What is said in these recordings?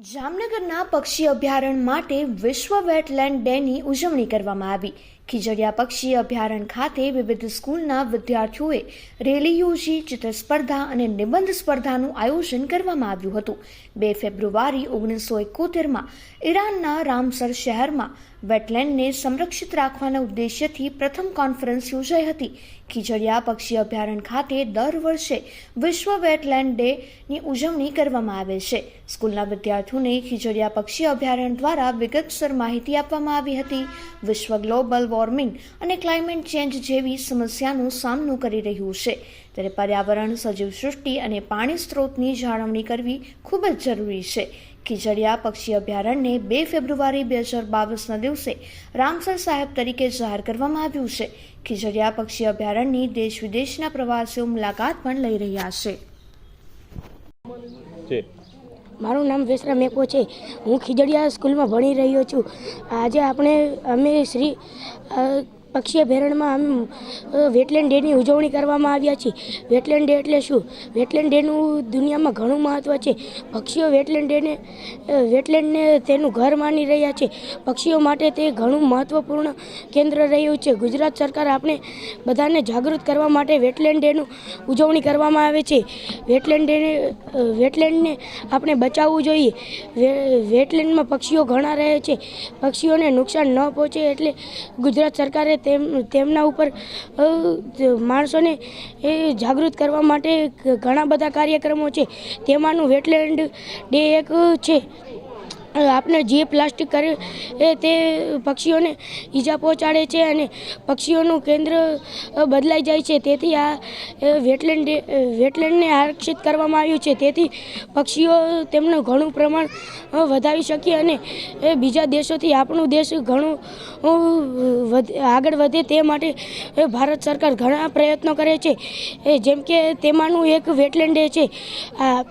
જામનગરના પક્ષી અભયારણ્ય માટે વિશ્વ વેટલેન્ડ ડેની ઉજવણી કરવામાં આવી. ખીજડીયા પક્ષી અભયારણ્ય ખાતે વિવિધ સ્કૂલના વિદ્યાર્થીઓએ રેલી યોજી, ચિત્ર સ્પર્ધા અને નિબંધ સ્પર્ધાનું આયોજન કરવામાં આવ્યું હતું. બે ફેબ્રુઆરી ઓગણીસો એકોતેરમાં ઈરાનના રામસર શહેરમાં વેટલેન્ડને સંરક્ષિત રાખવાના ઉદ્દેશ્યથી પ્રથમ કોન્ફરન્સ યોજાઈ હતી. ખીજડીયા પક્ષી અભયારણ્ય ખાતે દર વર્ષે વિશ્વ વેટલેન્ડ ડેની ઉજવણી કરવામાં આવે છે. સ્કૂલના વિદ્યાર્થીઓને ખીજડીયા પક્ષી અભયારણ્ય દ્વારા વિગતસર માહિતી આપવામાં આવી હતી. વિશ્વ ગ્લોબલ વોર્મિંગ અને ક્લાઇમેટ ચેન્જ જેવી સમસ્યાનો સામનો કરી રહ્યું છે. ત્યારે પર્યાવરણ, સજીવ સૃષ્ટિ અને પાણી સ્ત્રોતની જાળવણી કરવી ખૂબ જ જરૂરી છે. ખીજડીયા પક્ષી અભયારણ્યને બે ફેબ્રુઆરી બે હજાર બાવીસના દિવસે રામસર સાહેબ તરીકે જાહેર કરવામાં આવ્યું છે. ખીજડીયા પક્ષી અભયારણ્યની દેશ વિદેશના પ્રવાસીઓ મુલાકાત પણ લઈ રહ્યા છે. મારું નામ વેસરા મેકો છે. હું ખીજડીયા સ્કૂલમાં ભણી રહ્યો છું. આજે આપણે અમે શ્રી પક્ષી અભયારણ્યમાં આમ વેટલેન્ડ ડેની ઉજવણી કરવામાં આવ્યા છે. વેટલેન્ડ ડે એટલે શું? વેટલેન્ડ ડેનું દુનિયામાં ઘણું મહત્ત્વ છે. પક્ષીઓ વેટલેન્ડ ડેને વેટલેન્ડને તેનું ઘર માની રહ્યા છે. પક્ષીઓ માટે તે ઘણું મહત્ત્વપૂર્ણ કેન્દ્ર રહ્યું છે. ગુજરાત સરકાર આપણે બધાને જાગૃત કરવા માટે વેટલેન્ડ ડેનું ઉજવણી કરવામાં આવે છે. વેટલેન્ડ ડેને વેટલેન્ડને આપણે બચાવવું જોઈએ. વેટલેન્ડમાં પક્ષીઓ ઘણા રહે છે. પક્ષીઓને નુકસાન ન પહોંચે એટલે ગુજરાત સરકારે તેમ, તેમના ઉપર માણસોને, એ, જાગૃત કરવા માટે ઘણા બધા કાર્યક્રમો છે. તેમાંનું વેટલેન્ડ ડે એક છે. આપણે જે પ્લાસ્ટિક કરે એ તે પક્ષીઓને ઈજા પહોંચાડે છે અને પક્ષીઓનું કેન્દ્ર બદલાઈ જાય છે. તેથી આ વેટલેન્ડ વેટલેન્ડને આરક્ષિત કરવામાં આવ્યું છે. તેથી પક્ષીઓ તેમનું ઘણું પ્રમાણ વધારી શકીએ અને બીજા દેશોથી આપણું દેશ ઘણું આગળ વધે તે માટે ભારત સરકાર ઘણા પ્રયત્નો કરે છે. જેમ કે તેમાંનું એક વેટલેન્ડ છે. આ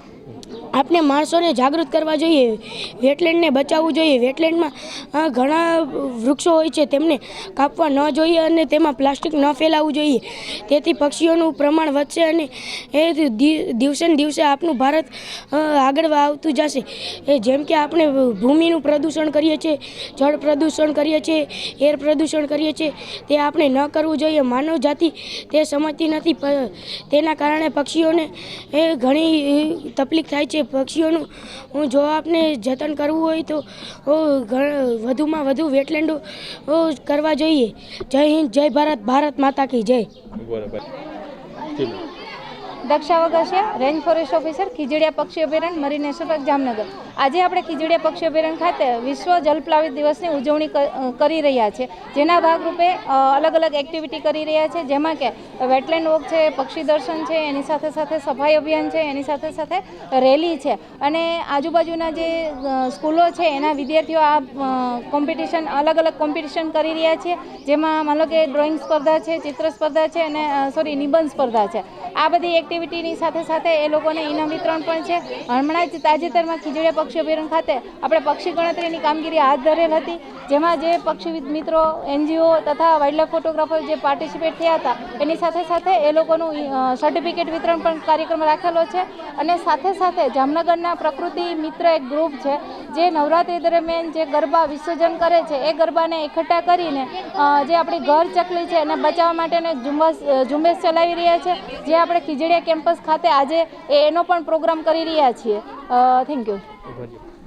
આપણે માણસોને જાગૃત કરવા જોઈએ, વેટલેન્ડને બચાવવું જોઈએ. વેટલેન્ડમાં ઘણા વૃક્ષો હોય છે, તેમને કાપવા ન જોઈએ અને તેમાં પ્લાસ્ટિક ન ફેલાવવું જોઈએ. તેથી પક્ષીઓનું પ્રમાણ વધશે અને એ દિવસે ને દિવસે આપણું ભારત આગળ આવતું જશે. એ જેમ કે આપણે ભૂમિનું પ્રદૂષણ કરીએ છીએ, જળ પ્રદૂષણ કરીએ છીએ, એર પ્રદૂષણ કરીએ છીએ, તે આપણે ન કરવું જોઈએ. માનવ જાતિ તે સમજતી નથી તેના કારણે પક્ષીઓને એ ઘણી તકલીફ થાય છે પક્ષીઓનું. હું જો આપને જતન કરવું હોય તો વધુમાં વધુ વેટલેન્ડો કરવા જોઈએ. જય હિન્દ, જય ભારત ભારત માતા કી જય. બરાબર. Daksha Vagasiya range forest officer Khijadiya પક્ષી અભયારણ્ય મરીન નેશનલ પાર્ક જામનગર. આજે આપણે ખીજડીયા પક્ષી અભયારણ્ય ખાતે વિશ્વ જલપ્લાવિત દિવસની ઉજવણી કરી રહ્યા છે. જેના ભાગરૂપે અલગ અલગ એક્ટિવિટી કરી રહ્યા છે. જેમાં કે વેટલેન્ડ વોક છે, પક્ષી દર્શન છે, એની સાથે સાથે સફાઈ અભિયાન છે, એની સાથે સાથે રેલી છે. અને આજુબાજુના જે સ્કૂલો છે, એના વિદ્યાર્થીઓ આ કોમ્પિટિશન અલગ અલગ કોમ્પિટિશન કરી રહ્યા છે. જેમાં માનો કે ડ્રોઈંગ સ્પર્ધા છે, ચિત્ર સ્પર્ધા છે અને સોરી નિબંધ સ્પર્ધા છે. આ બધી એક્ટિવિટીની સાથે સાથે એ લોકોને ઇનામ વિતરણ પણ છે. હમણાં જ તાજેતરમાં ખીજડીયા પક્ષી અભયારણ્ય ખાતે આપણે પક્ષી ગણતરીની કામગીરી હાથ ધરેલ હતી, જેમાં જે પક્ષી મિત્રો, એનજીઓ તથા વાઇલ્ડલાઇફ ફોટોગ્રાફર જે પાર્ટિસિપેટ થયા હતા, એની સાથે સાથે એ લોકોનું સર્ટિફિકેટ વિતરણ પણ કાર્યક્રમ રાખેલો છે. અને સાથે સાથે જામનગરના પ્રકૃતિ મિત્ર એક ગ્રુપ છે, જે નવરાત્રી દરમિયાન જે ગરબા વિસર્જન કરે છે, એ ગરબાને એકઠા કરીને જે આપણી ઘર ચકલી છે, એને બચાવવા માટેને ઝુંબેશ ઝુંબેશ ચલાવી રહ્યા છે. જે આપણે ખીજડીયા કેમ્પસ ખાતે આજે એનો પણ પ્રોગ્રામ કરી રહ્યા છીએ. Thank you